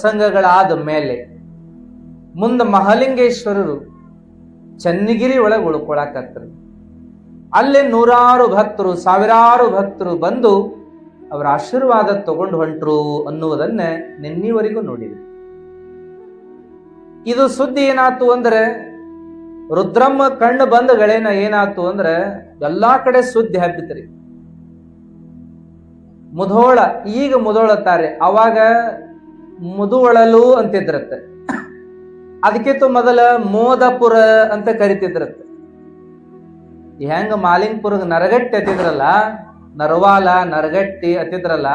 ಪ್ರಸಂಗಗಳಾದ ಮೇಲೆ ಮುಂದೆ ಮಹಾಲಿಂಗೇಶ್ವರರು ಚನ್ನಗಿರಿ ಒಳಗೆ ಉಳ್ಕೊಳಕತ್ರು. ಅಲ್ಲೇ ನೂರಾರು ಭಕ್ತರು, ಸಾವಿರಾರು ಭಕ್ತರು ಬಂದು ಅವರ ಆಶೀರ್ವಾದ ತಗೊಂಡು ಹೊಂಟರು ಅನ್ನುವುದನ್ನ ನಿನ್ನಿವರೆಗೂ ನೋಡಿದೆ. ಇದು ಸುದ್ದಿ ಏನಾತು ಅಂದ್ರೆ, ರುದ್ರಮ್ಮ ಕಣ್ಣು ಬಂದ ಗಳೇನ ಏನಾತು ಅಂದ್ರೆ, ಎಲ್ಲಾ ಕಡೆ ಸುದ್ದಿ ಹಬ್ಬಿತ್ರಿ. ಮುಧೋಳ ಈಗ ಮುಧೋಳತ್ತಾರೆ. ಅವಾಗ ಮುದುವಳಲು ಅಂತಿದ್ರತ್ತೆ. ಅದಕ್ಕಿಂತ ಮೊದಲ ಮೋದಪುರ ಅಂತ ಕರಿತಿದ್ರತ್ತೆ. ಹೆಂಗ ಮಾಲಿನ್ಪುರ ನರಗಟ್ಟಿ ಅತ್ತಿದ್ರಲ್ಲ ನರವಾಲ, ನರಗಟ್ಟಿ ಅತ್ತಿದ್ರಲ್ಲ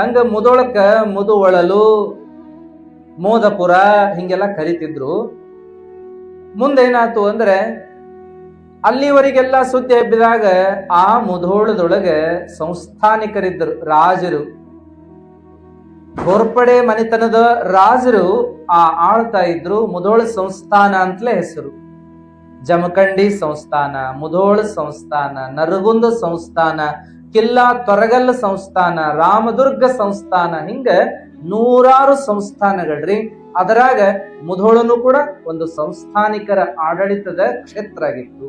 ಹಂಗ ಮುದೊಳಕ ಮುದುವಳಲು, ಮೋದಪುರ ಹಿಂಗೆಲ್ಲ ಕರಿತಿದ್ರು. ಮುಂದೇನಾಯ್ತು ಅಂದ್ರೆ, ಅಲ್ಲಿವರೆಗೆಲ್ಲ ಸುದ್ದಿ ಹಬ್ಬಿದಾಗ ಆ ಮುಧೋಳದೊಳಗೆ ಸಂಸ್ಥಾನಿಕರಿದ್ದರು, ರಾಜರು. ಗೋರ್ಪಡೆ ಮನೆತನದ ರಾಜರು ಆ ಆಳ್ತಾ ಇದ್ರು ಮುಧೋಳ ಸಂಸ್ಥಾನ ಅಂತಲೇ ಹೆಸರು. ಜಮಖಂಡಿ ಸಂಸ್ಥಾನ ಮುಧೋಳ ಸಂಸ್ಥಾನ, ನರಗುಂದ ಸಂಸ್ಥಾನ, ಕಿಲ್ಲಾ ತೊರಗಲ್ಲ ಸಂಸ್ಥಾನ, ರಾಮದುರ್ಗ ಸಂಸ್ಥಾನ, ಹಿಂಗ ನೂರಾರು ಸಂಸ್ಥಾನಗಳ್ರಿ. ಅದರಾಗ ಮುಧೋಳನು ಕೂಡ ಒಂದು ಸಂಸ್ಥಾನಿಕರ ಆಡಳಿತದ ಕ್ಷೇತ್ರ ಆಗಿತ್ತು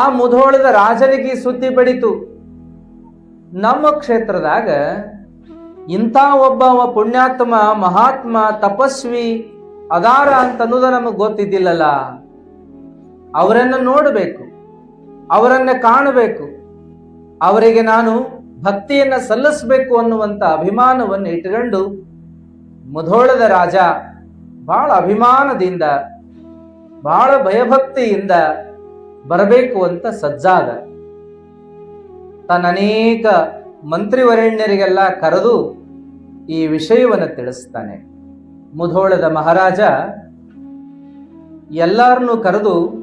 ಆ ಮುಧೋಳದ ರಾಜನಿಗೆ ಸುದ್ದಿ ಬಡಿತು ನಮ್ಮ ಕ್ಷೇತ್ರದಾಗ ಇಂಥ ಒಬ್ಬ ಪುಣ್ಯಾತ್ಮ, ಮಹಾತ್ಮ, ತಪಸ್ವಿ ಅದಾರ ಅಂತ ಅನ್ನೋದು ನಮಗೆ ಗೊತ್ತಿದ್ದಿಲ್ಲಲ್ಲ. ಅವರನ್ನು ನೋಡಬೇಕು, ಅವರನ್ನು ಕಾಣಬೇಕು, ಅವರಿಗೆ ನಾನು ಭಕ್ತಿಯನ್ನ ಸಲ್ಲಿಸಬೇಕು ಅನ್ನುವಂತ ಅಭಿಮಾನವನ್ನು ಇಟ್ಟುಕೊಂಡು ಮುಧೋಳದ ರಾಜ ಬಹಳ ಅಭಿಮಾನದಿಂದ ಬಹಳ ಭಯಭಕ್ತಿಯಿಂದ ಬರಬೇಕು ಅಂತ ಸಜ್ಜಾದ. ತನ್ನ ಅನೇಕ ಮಂತ್ರಿವರೆಣ್ಯರಿಗೆಲ್ಲ ಕರೆದು ಈ ವಿಷಯವನ್ನು ತಿಳಿಸ್ತಾನೆ. ಮುಧೋಳದ ಮಹಾರಾಜ ಎಲ್ಲರನ್ನೂ ಕರೆದು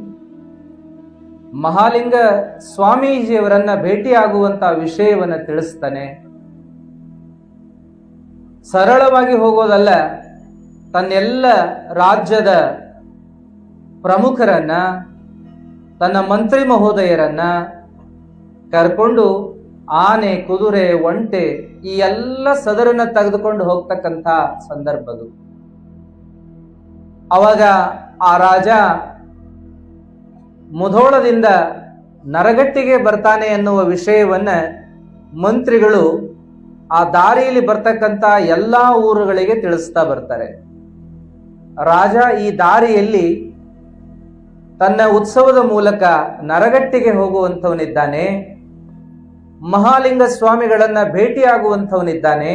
ಮಹಾಲಿಂಗ ಸ್ವಾಮೀಜಿಯವರನ್ನ ಭೇಟಿಯಾಗುವಂತ ವಿಷಯವನ್ನು ತಿಳಿಸ್ತಾನೆ. ಸರಳವಾಗಿ ಹೋಗೋದಲ್ಲ, ತನ್ನೆಲ್ಲ ರಾಜ್ಯದ ಪ್ರಮುಖರನ್ನ, ತನ್ನ ಮಂತ್ರಿ ಮಹೋದಯರನ್ನ ಕರ್ಕೊಂಡು ಆನೆ, ಕುದುರೆ, ಒಂಟೆ ಈ ಎಲ್ಲ ಸದರನ್ನ ತೆಗೆದುಕೊಂಡು ಹೋಗ್ತಕ್ಕಂಥ ಸಂದರ್ಭದು ಅವಾಗ ಆ ರಾಜ ಮುಧೋಳದಿಂದ ನರಗಟ್ಟಿಗೆ ಬರ್ತಾನೆ ಎನ್ನುವ ವಿಷಯವನ್ನ ಮಂತ್ರಿಗಳು ಆ ದಾರಿಯಲ್ಲಿ ಬರ್ತಕ್ಕಂಥ ಎಲ್ಲಾ ಊರುಗಳಿಗೆ ತಿಳಿಸ್ತಾ ಬರ್ತಾರೆ. ರಾಜ ಈ ದಾರಿಯಲ್ಲಿ ತನ್ನ ಉತ್ಸವದ ಮೂಲಕ ನರಗಟ್ಟಿಗೆ ಹೋಗುವಂಥವನಿದ್ದಾನೆ. ಮಹಾಲಿಂಗ ಸ್ವಾಮಿಗಳನ್ನ ಭೇಟಿಯಾಗುವಂಥವನಿದ್ದಾನೆ.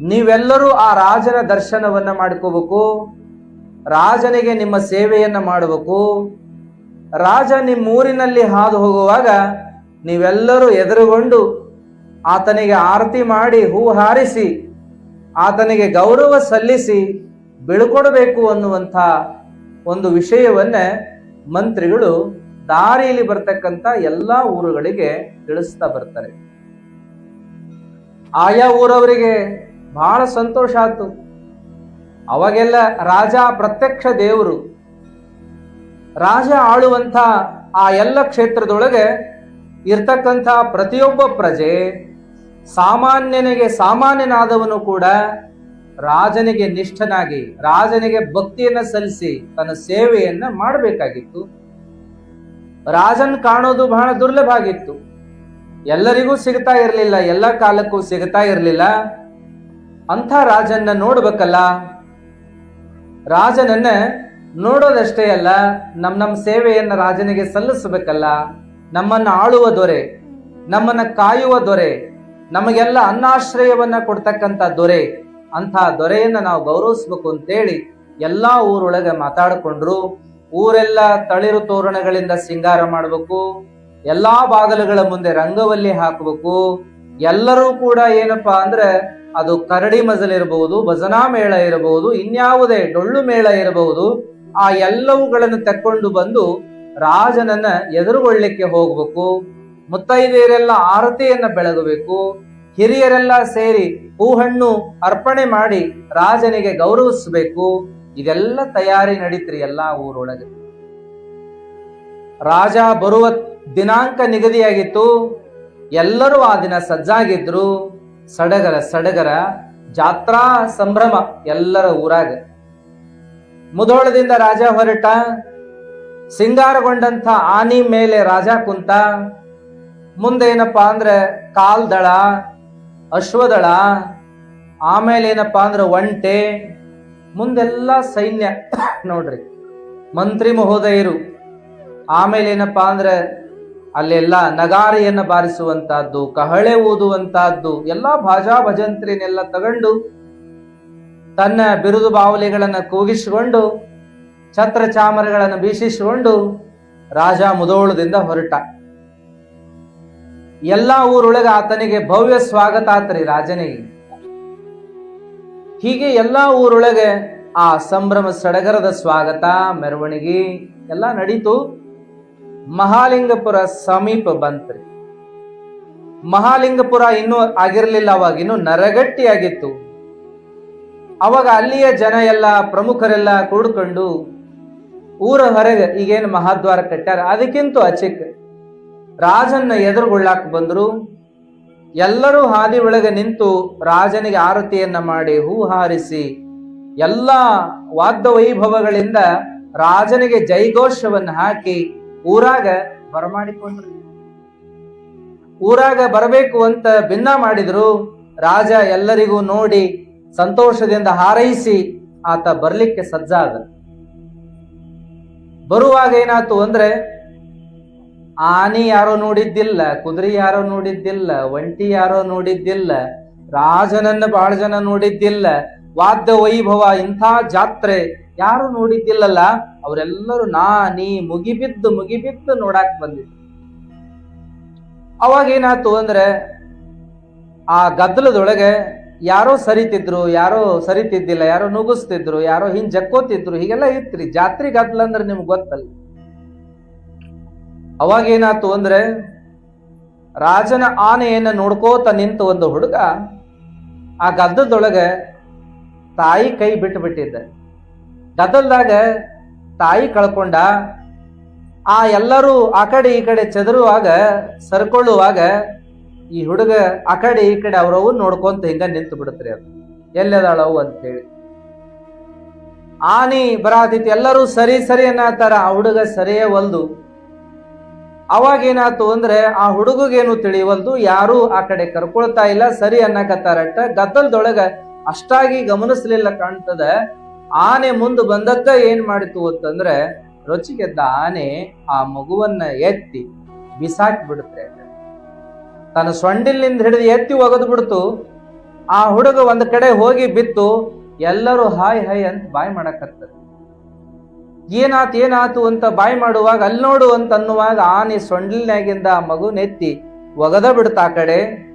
ನೀವೆಲ್ಲರೂ ಆ ರಾಜನ ದರ್ಶನವನ್ನ ಮಾಡ್ಕೋಬೇಕು. ರಾಜನಿಗೆ ನಿಮ್ಮ ಸೇವೆಯನ್ನ ಮಾಡಬೇಕು. ರಾಜ ನಿಮ್ಮೂರಿನಲ್ಲಿ ಹಾದು ಹೋಗುವಾಗ ನೀವೆಲ್ಲರೂ ಎದುರುಗೊಂಡು ಆತನಿಗೆ ಆರತಿ ಮಾಡಿ ಹೂ ಹಾರಿಸಿ, ಆತನಿಗೆ ಗೌರವ ಸಲ್ಲಿಸಿ ಬೀಳ್ಕೊಡಬೇಕು ಅನ್ನುವಂಥ ಒಂದು ವಿಷಯವನ್ನ ಮಂತ್ರಿಗಳು ದಾರಿಯಲ್ಲಿ ಬರ್ತಕ್ಕಂಥ ಎಲ್ಲಾ ಊರುಗಳಿಗೆ ತಿಳಿಸ್ತಾ ಬರ್ತಾರೆ. ಆಯಾ ಊರವರಿಗೆ ಬಹಳ ಸಂತೋಷ ಆಯ್ತು. ಅವಾಗೆಲ್ಲ ರಾಜ ಪ್ರತ್ಯಕ್ಷ ದೇವರು, ರಾಜ ಆಳುವಂಥ ಆ ಎಲ್ಲ ಕ್ಷೇತ್ರದೊಳಗೆ ಇರ್ತಕ್ಕಂಥ ಪ್ರತಿಯೊಬ್ಬ ಪ್ರಜೆ ಸಾಮಾನ್ಯನಿಗೆ ಸಾಮಾನ್ಯನಾದವನು ಕೂಡ ರಾಜನಿಗೆ ನಿಷ್ಠನಾಗಿ, ರಾಜನಿಗೆ ಭಕ್ತಿಯನ್ನ ಸಲ್ಲಿಸಿ ತನ್ನ ಸೇವೆಯನ್ನ ಮಾಡಬೇಕಾಗಿತ್ತು. ರಾಜನ್ ಕಾಣೋದು ಬಹಳ ದುರ್ಲಭ ಆಗಿತ್ತು. ಎಲ್ಲರಿಗೂ ಸಿಗ್ತಾ ಇರಲಿಲ್ಲ, ಎಲ್ಲ ಕಾಲಕ್ಕೂ ಸಿಗ್ತಾ ಇರಲಿಲ್ಲ. ಅಂಥ ರಾಜನ್ನ ನೋಡ್ಬೇಕಲ್ಲ? ರಾಜನನ್ನ ನೋಡೋದಷ್ಟೇ ಅಲ್ಲ ನಮ್ಮ ನಮ್ಮ ಸೇವೆಯನ್ನು ರಾಜನಿಗೆ ಸಲ್ಲಿಸಬೇಕಲ್ಲ? ನಮ್ಮನ್ನು ಆಳುವ ದೊರೆ, ನಮ್ಮನ್ನು ಕಾಯುವ ದೊರೆ, ನಮಗೆಲ್ಲ ಅನ್ನಾಶ್ರಯವನ್ನ ಕೊಡ್ತಕ್ಕಂಥ ದೊರೆ, ಅಂಥ ದೊರೆಯನ್ನು ನಾವು ಗೌರವಿಸ್ಬೇಕು ಅಂತೇಳಿ ಎಲ್ಲ ಊರೊಳಗೆ ಮಾತಾಡಿಕೊಂಡ್ರು. ಊರೆಲ್ಲ ತಳಿರು ತೋರಣಗಳಿಂದ ಸಿಂಗಾರ ಮಾಡಬೇಕು, ಎಲ್ಲಾ ಬಾಗಲುಗಳ ಮುಂದೆ ರಂಗವಲ್ಲಿ ಹಾಕಬೇಕು. ಎಲ್ಲರೂ ಕೂಡ ಏನಪ್ಪಾ ಅಂದ್ರೆ ಅದು ಕರಡಿ ಮಜಲ್ ಇರಬಹುದು ಭಜನಾ ಮೇಳ ಇರಬಹುದು ಇನ್ಯಾವುದೇ ಡೊಳ್ಳು ಮೇಳ ಇರಬಹುದು ಆ ಎಲ್ಲವುಗಳನ್ನು ತಕ್ಕೊಂಡು ಬಂದು ರಾಜನನ್ನ ಎದುರುಗೊಳ್ಳಿಕ್ಕೆ ಹೋಗ್ಬೇಕು. ಮುತ್ತೈದೆಯರೆಲ್ಲ ಆರತಿಯನ್ನ ಬೆಳಗಬೇಕು. ಹಿರಿಯರೆಲ್ಲ ಸೇರಿ ಹೂಹಣ್ಣು ಅರ್ಪಣೆ ಮಾಡಿ ರಾಜನಿಗೆ ಗೌರವಿಸಬೇಕು. ಇದೆಲ್ಲ ತಯಾರಿ ನಡೀತ್ರಿ ಎಲ್ಲಾ ಊರೊಳಗೆ. ರಾಜ ಬರುವ ದಿನಾಂಕ ನಿಗದಿಯಾಗಿತ್ತು. ಎಲ್ಲರೂ ಆ ದಿನ ಸಜ್ಜಾಗಿದ್ರು. ಸಡಗರ ಸಡಗರ ಜಾತ್ರಾ ಸಂಭ್ರಮ ಎಲ್ಲರ ಊರಾಗ. ಮುಧೋಳದಿಂದ ರಾಜ ಹೊರಟ. ಸಿಂಗಾರಗೊಂಡಂತ ಆನಿ ಮೇಲೆ ರಾಜ ಕುಂತ. ಮುಂದೆ ಏನಪ್ಪಾ ಅಂದ್ರೆ ಕಾಲ್ದಳ, ಅಶ್ವದಳ, ಆಮೇಲೆ ಏನಪ್ಪಾ ಅಂದ್ರೆ ಒಂಟೆ ಮುಂದೆಲ್ಲ ಸೈನ್ಯ. ನೋಡ್ರಿ. ಮಂತ್ರಿ ಮಹೋದಯರು. ಆಮೇಲೆ ಏನಪ್ಪಾ ಅಂದ್ರೆ ಅಲ್ಲೆಲ್ಲ ನಗಾರಿಯನ್ನು ಬಾರಿಸುವಂತಹದ್ದು ಕಹಳೆ ಓದುವಂತಹದ್ದು ಎಲ್ಲ ಭಾಜಾ ಭಜಂತ್ರಿನೆಲ್ಲ ತಗೊಂಡು ತನ್ನ ಬಿರುದು ಬಾವಲಿಗಳನ್ನು ಕೂಗಿಸಿಕೊಂಡು, ಛತ್ರ ಚಾಮರಗಳನ್ನು ಬೀಸಿಸಿಕೊಂಡು ರಾಜ ಮುದೋಳದಿಂದ ಹೊರಟ. ಎಲ್ಲಾ ಊರೊಳಗೆ ಆತನಿಗೆ ಭವ್ಯ ಸ್ವಾಗತ ಆತ್ರಿ ರಾಜನಿಗೆ. ಹೀಗೆ ಎಲ್ಲ ಊರೊಳಗೆ ಆ ಸಂಭ್ರಮ ಸಡಗರದ ಸ್ವಾಗತ, ಮೆರವಣಿಗೆ ಎಲ್ಲ ನಡೀತು. ಮಹಾಲಿಂಗಪುರ ಸಮೀಪ ಬಂತ್ರಿ. ಮಹಾಲಿಂಗಪುರ ಇನ್ನೂ ಆಗಿರಲಿಲ್ಲ, ಅವಾಗ ಇನ್ನೂ ನರಗಟ್ಟಿಯಾಗಿತ್ತು. ಅವಾಗ ಅಲ್ಲಿಯ ಜನ ಎಲ್ಲ ಪ್ರಮುಖರೆಲ್ಲ ಕೂಡ್ಕೊಂಡು ಊರ ಹೊರಗೆ ಈಗೇನು ಮಹಾದ್ವಾರ ಕಟ್ಟ್ಯಾರ, ಅದಕ್ಕಿಂತ ಅಚಿಕ್ ರಾಜನ್ನ ಎದುರುಗೊಳ್ಳಾಕ ಬಂದ್ರು. ಎಲ್ಲರೂ ಹಾದಿ ಒಳಗೆ ನಿಂತು ರಾಜನಿಗೆ ಆರತಿಯನ್ನ ಮಾಡಿ ಹೂ ಹಾರಿಸಿ ಎಲ್ಲ ವಾದ್ಯ ವೈಭವಗಳಿಂದ ರಾಜನಿಗೆ ಜೈಘೋಷವನ್ನು ಹಾಕಿ ಊರಾಗ ಬರಮಾಡಿಕೊಂಡ್ರು. ಊರಾಗ ಬರಬೇಕು ಅಂತ ಭಿನ್ನ ಮಾಡಿದ್ರು. ರಾಜ ಎಲ್ಲರಿಗೂ ನೋಡಿ ಸಂತೋಷದಿಂದ ಹಾರೈಸಿ ಆತ ಬರ್ಲಿಕ್ಕೆ ಸಜ್ಜಾದ. ಬರುವಾಗ ಏನಾಯ್ತು ಅಂದ್ರೆ ಆನಿ ಯಾರೋ ನೋಡಿದ್ದಿಲ್ಲ, ಕುದುರೆ ಯಾರೋ ನೋಡಿದ್ದಿಲ್ಲ, ಒಂಟಿ ಯಾರೋ ನೋಡಿದ್ದಿಲ್ಲ, ರಾಜನನ್ನ ಬಹಳ ಜನ ನೋಡಿದ್ದಿಲ್ಲ, ವಾದ್ಯ ವೈಭವ ಇಂಥ ಜಾತ್ರೆ ಯಾರು ನೋಡಿದ್ದಿಲ್ಲಲ್ಲ, ಅವರೆಲ್ಲರೂ ನಾ, ನೀ, ಮುಗಿಬಿದ್ದು ಮುಗಿಬಿದ್ದು ನೋಡಾಕ್ ಬಂದಿದ್ರು. ಅವಾಗ ಏನಾಯ್ತು ಅಂದ್ರೆ, ಆ ಗದ್ದಲದೊಳಗೆ ಯಾರೋ ಸರಿತಿದ್ರು, ಯಾರೋ ಸರಿತಿದ್ದಿಲ್ಲ, ಯಾರೋ ನುಗ್ಗಿಸ್ತಿದ್ರು, ಯಾರೋ ಹಿಂಗೆ ಜಕ್ಕೋತಿದ್ರು ಹೀಗೆಲ್ಲ ಇತ್ರಿ. ಜಾತ್ರೆ ಗದ್ದಲ ಅಂದ್ರೆ ನಿಮ್ಗೆ ಗೊತ್ತಲ್ಲ. ಅವಾಗ ಏನಾಯ್ತು ಅಂದ್ರೆ ರಾಜನ ಆನೆಯನ್ನು ನೋಡ್ಕೋತ ನಿಂತ ಒಂದು ಹುಡುಗ ಆ ಗದ್ದದೊಳಗೆ ತಾಯಿ ಕೈ ಬಿಟ್ಟು ಬಿಟ್ಟಿದ್ದ. ಗದ್ದಲ್ದಾಗ ತಾಯಿ ಕಳ್ಕೊಂಡ, ಆ ಎಲ್ಲರೂ ಆ ಕಡೆ ಈ ಕಡೆ ಚದರುವಾಗ, ಸರ್ಕೊಳ್ಳುವಾಗ ಈ ಹುಡುಗ ಆ ಕಡೆ ಈ ಕಡೆ ಅವ್ರವು ನೋಡ್ಕೊಂತ ಹಿಂಗ ನಿಂತು ಬಿಡುತ್ರಿ ಅದು ಎಲ್ಲದಾಳವು ಅಂತೇಳಿ. ಆನಿ ಬರಾದಿತ್ತು. ಎಲ್ಲರೂ ಸರಿ ಸರಿ ಅನ್ನತ್ತಾರ. ಆ ಹುಡುಗ ಸರಿಯೇ ಒಲ್ದು. ಅವಾಗ ಏನಾಯ್ತು ಅಂದ್ರೆ ಆ ಹುಡುಗಗೇನು ತಿಳಿವಲ್ದು, ಯಾರು ಆ ಕಡೆ ಕರ್ಕೊಳ್ತಾ ಇಲ್ಲ, ಸರಿ ಅನ್ನಕತ್ತಾರಟ್ಟ. ಗದ್ದಲ್ದೊಳಗ ಅಷ್ಟಾಗಿ ಗಮನಿಸ್ಲಿಲ್ಲ ಕಾಣ್ತದ. ಆನೆ ಮುಂದೆ ಬಂದತ್ತ ಏನ್ ಮಾಡಿತು ಅಂತಂದ್ರೆ ರೊಚ್ಚಿಗೆದ್ದ ಆನೆ ಆ ಮಗುವನ್ನ ಎತ್ತಿ ಬಿಸಾಕ್ ಬಿಡುತ್ತೆ ತನ್ನ ಸೊಂಡಿಲಿಂದ ಹಿಡಿದು ಎತ್ತಿ ಒಗೆದು ಬಿಡ್ತು. ಆ ಹುಡುಗ ಒಂದ್ ಕಡೆ ಹೋಗಿ ಬಿತ್ತು. ಎಲ್ಲರೂ ಹಾಯ್ ಹಾಯ್ ಅಂತ ಬಾಯ್ ಮಾಡಕತ್ತದ. ಏನಾತ್, ಏನಾತು ಅಂತ ಬಾಯಿ ಮಾಡುವಾಗ ಅಲ್ಲಿ ನೋಡು ಅಂತ ಅನ್ನುವಾಗ ಆನೆ ಸೊಂಡಿಲ್ನಾಗಿಂದ ಆ ಮಗು ನೆತ್ತಿ ಒಗದ ಬಿಡ್ತ ಆ ಕಡೆ.